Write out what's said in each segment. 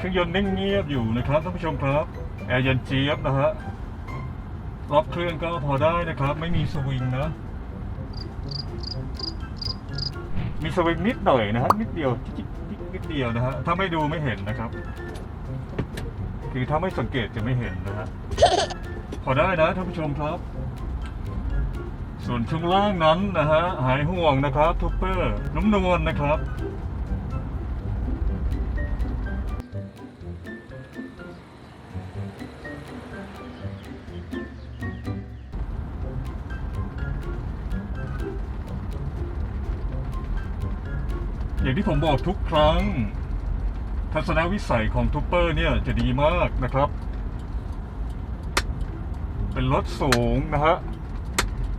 เครื่องยนต์นิ่งเงียบอยู่นะครับท่านผู้ชมครับแอร์เย็นเจี๊ยบนะฮะรอบเครื่องก็พอได้นะครับ ไม่มีสวิงนะ มีสวิงนิดหน่อยนะฮะนิดเดียวนิดเดียวนะฮะถ้าไม่ดูไม่เห็นนะครับ คือถ้าไม่สังเกตจะไม่เห็นนะฮะพอได้นะท่านผู้ชมครับ ส่วนช่วงล่างนั้นนะฮะหายห่วงนะครับทูเปอร์นุ่มนวลนะครับ อย่างที่ผมบอกทุกครั้ง ทัศนวิสัยของทูเปอร์เนี่ยจะดีมากนะครับ เป็นรถสูงนะฮะ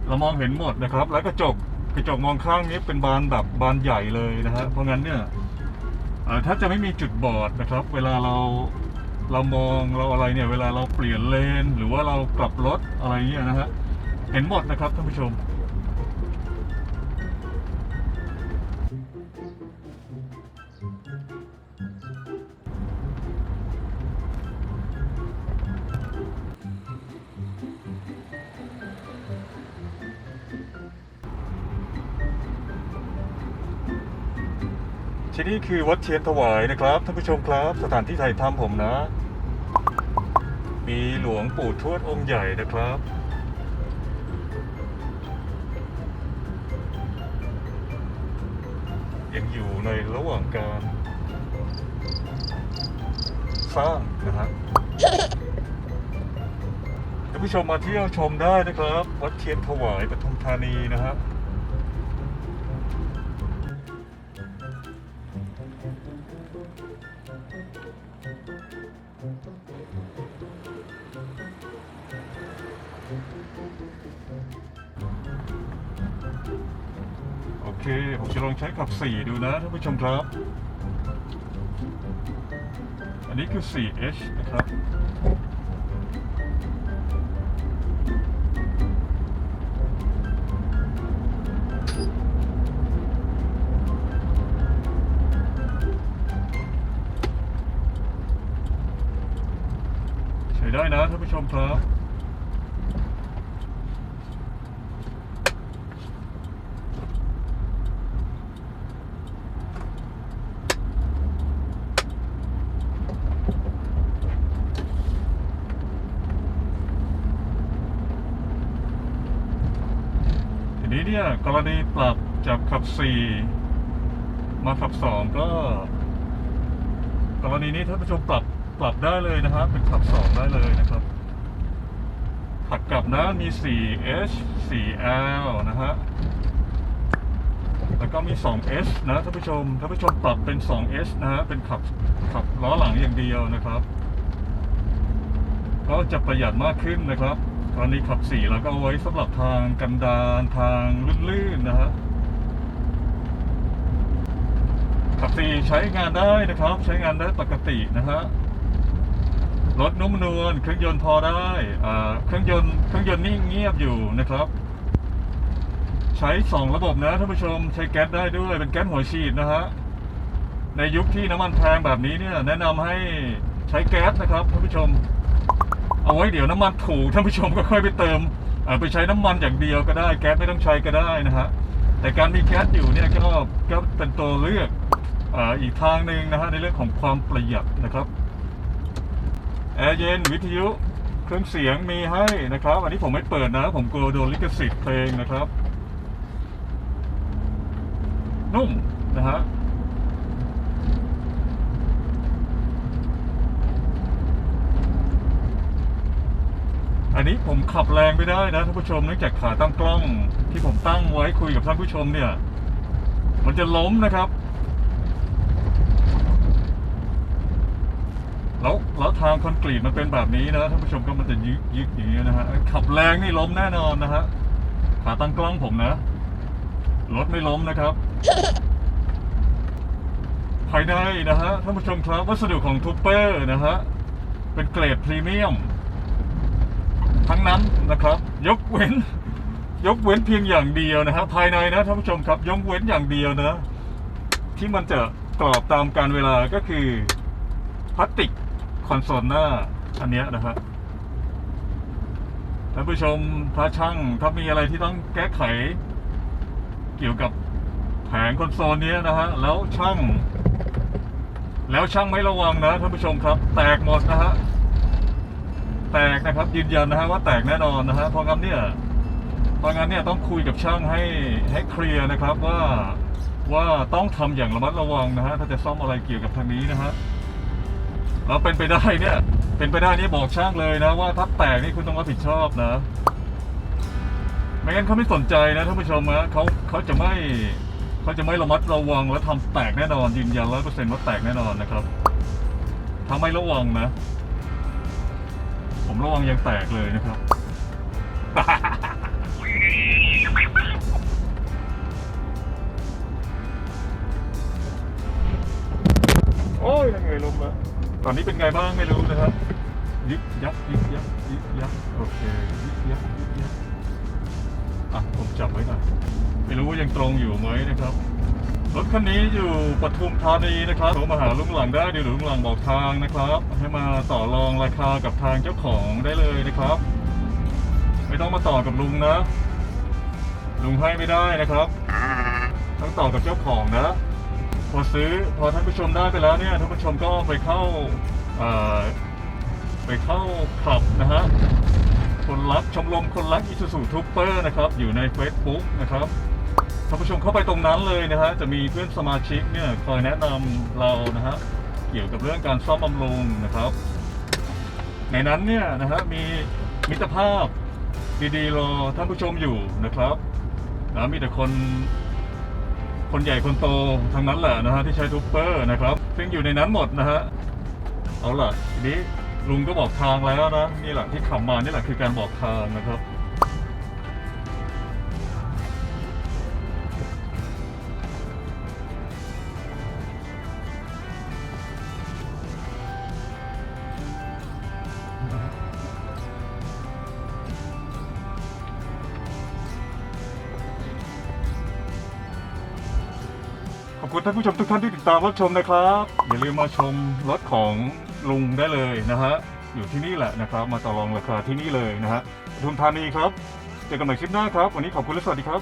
เรามองเห็นหมดนะครับ แล้วกระจกกระจกมองข้างนี้เป็นบานแบบบานใหญ่เลยนะฮะเพราะงั้นเนี่ยถ้าจะไม่มีจุดบอดนะครับ เวลาเราเรามองเราอะไรเนี่ย เวลาเราเปลี่ยนเลน หรือว่าเรากลับรถอะไรเนี่ยนะฮะเห็นหมดนะครับท่านผู้ชม ที่นี่คือวัดเชียนถวายนะครับท่านผู้ชมครับสถานที่ถ่ายทำผมนะ มีหลวงปู่ทวดองค์ใหญ่นะครับยังอยู่ในระหว่างการ สร้างนะฮะท่านผู้ชมมาเที่ยวชมได้นะครับ วัดเทียนถวายปทุมธานีนะฮะ โอเค ผมจะลองใช้ขับ 4 ดูนะท่านผู้ชมครับ อันนี้คือ 4H นะครับ ชมครับทีนี้เนี่ยกรณีปรับจากขับ 4 มาขับ 2 ก็ กรณีนี้ท่านผู้ชมปรับปรับได้เลยนะครับเป็นขับ 2 ได้เลยนะครับ ขับกลับนะมี 4H 4L นะฮะ แล้วก็มี 2S นะท่านผู้ชม ท่านผู้ชมปรับเป็น 2S นะฮะ เป็นขับขับล้อหลังอย่างเดียวนะครับ ก็จะประหยัดมากขึ้นนะครับกรณีขับสี่แล้วก็เอาไว้สำหรับทางกันดารทางลื่นๆนะฮะขับสี่ใช้งานได้นะครับ ใช้งานได้ปกตินะฮะ รถนุ่มนวลเครื่องยนต์พอได้เครื่องยนต์เครื่องยนต์นิ่งเงียบอยู่นะครับ ใช้สองระบบนะท่านผู้ชมใช้แก๊สได้ด้วยเป็นแก๊สหัวฉีดนะฮะในยุคที่น้ำมันแพงแบบนี้เนี่ยแนะนำให้ใช้แก๊สนะครับท่านผู้ชม เอาไว้เดี๋ยวน้ำมันถูกท่านผู้ชมก็ค่อยไปเติมไปใช้น้ำมันอย่างเดียวก็ได้แก๊สไม่ต้องใช้ก็ได้นะฮะแต่การมีแก๊สอยู่เนี่ยก็ก็เป็นตัวเลือกออีกทางหนึ่งนะฮะในเรื่องของความประหยัดนะครับ อร์เย็นวิทยุเครื่องเสียงมีให้นะครับ อันนี้ผมไม่เปิดนะ ผมกลัวโดนลิขสิทธิ์เพลงนะครับ นุ่มนะฮะอันนี้ผมขับแรงไม่ได้นะท่านผู้ชมเนื่องจากขาตั้งกล้องที่ผมตั้งไว้คุยกับท่านผู้ชมเนี่ย มันจะล้มนะครับ แล้วแล้วทางคอนกรีตมันเป็นแบบนี้นะท่านผู้ชมก็มันจะยึกยึกอย่างนี้ยนะฮะขับแรงนี่ล้มแน่นอนนะฮะขาตั้งกล้องผมนะรถไม่ล้มนะครับ ภายในนะฮะท่านผู้ชมครับวัสดุของทูเปอร์นะฮะเป็นเกรดพรีเมียมทั้งนั้นนะครับ ยกเว้น ยกเว้นเพียงอย่างเดียวนะครับภายในนะท่านผู้ชมครับยกเว้นอย่างเดียวนะ ที่มันจะกรอบตามการเวลาก็คือพลาสติก คอนโซลหน้าอันเนี้ยนะฮะท่านผู้ชมถ้าช่างถ้ามีอะไรที่ต้องแก้ไข เกี่ยวกับแผงคอนโซลนี้นะฮะแล้วช่าง แล้วช่างไม่ระวังนะท่านผู้ชมครับ แตกหมดนะฮะแตกนะครับยืนยันนะฮะว่าแตกแน่นอนนะฮะเพราะงั้นเนี่ยเพราะงั้นเนี่ยต้องคุยกับช่างให้ให้เคลียร์นะครับว่าว่าต้องทำอย่างระมัดระวังนะฮะถ้าจะซ่อมอะไรเกี่ยวกับทางนี้นะฮะ แล้วเป็นไปได้เนี่ย เป็นไปได้นี่บอกช่างเลยนะว่าถ้าแตกนี่คุณต้องรับผิดชอบนะไม่งั้นเขาไม่สนใจนะท่านผู้ชมนะเขาเขาจะไม่เขาจะไม่ระมัดระวังและทำแตกแน่นอนยืนยันร้อยเปอร์เซ็นต์ว่าแตกแน่นอนนะครับถ้าไม่ระวังนะ ผมระวังยังแตกเลยนะครับโอ้ยยังไงลมแล้ว ตอนนี้เป็นไงบ้างไม่รู้นะครับยิบยับยิบยับยิบยับโอเคยิบยับยิบยับอะผมจับไว้หน่อยไม่รู้ว่ายังตรงอยู่ไหมนะครับรถคันนี้อยู่ปทุมธานีนะครับโทรมาหาลุงหลังได้เดี๋ยวลุงหลังบอกทางนะครับ ให้มาต่อรองราคากับทางเจ้าของได้เลยนะครับ ไม่ต้องมาต่อกับลุงนะ ลุงให้ไม่ได้นะครับ ต้องต่อกับเจ้าของนะ พอซื้อพอท่านผู้ชมได้ไปแล้วเนี่ยท่านผู้ชมก็ไปเข้าไปเข้าคลับนะฮะคนรักชมรมคนรักอิซูซูทูปเปอร์นะครับอยู่ใน Facebook นะครับท่านผู้ชมเข้าไปตรงนั้นเลยนะฮะจะมีเพื่อนสมาชิกเนี่ยคอยแนะนำเรานะฮะเกี่ยวกับเรื่องการซ่อมบำรุงนะครับ ในนั้นเนี่ยนะฮะมีมิตรภาพดีๆรอท่านผู้ชมอยู่นะครับนะมีแต่คน คนใหญ่คนโตทั้งนั้นแหละนะฮะที่ใช้ทูปเปอร์นะครับ ซึ่งอยู่ในนั้นหมดนะฮะเอาล่ะทีนี้ลุงก็บอกทางแล้วนะนี่แหละที่ขับมานี่แหละคือการบอกทางนะครับขอบ คุณท่านผู้ชมทุกท่านที่ติดตามรับชมนะครับ อย่าลืมมาชมรถของลุงได้เลยนะฮะอยู่ที่นี่แหละนะครับ มาต่อรองราคาที่นี่เลยนะฮะปทุมธานีครับเจอกันใหม่คลิปหน้าครับ วันนี้ขอบคุณและสวัสดีครับ